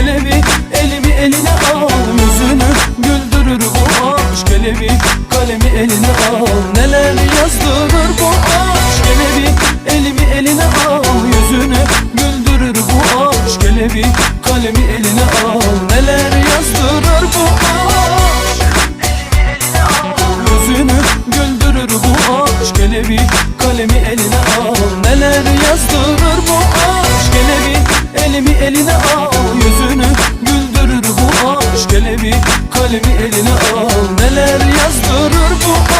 Gelebi elimi eline al Yüzünü güldürür bu aşk Gelebi. Kalemi eline al Neler yazdırır bu aşk Gelebi. Elimi eline al Yüzünü güldürür bu aşk Gelebi. Kalemi eline al Neler yazdırır bu aşk. Yüzünü güldürür bu aşk Gelebi. Kalemi eline al Neler yazdırır bu aşk Kalemi eline al. Neler yazdırır bu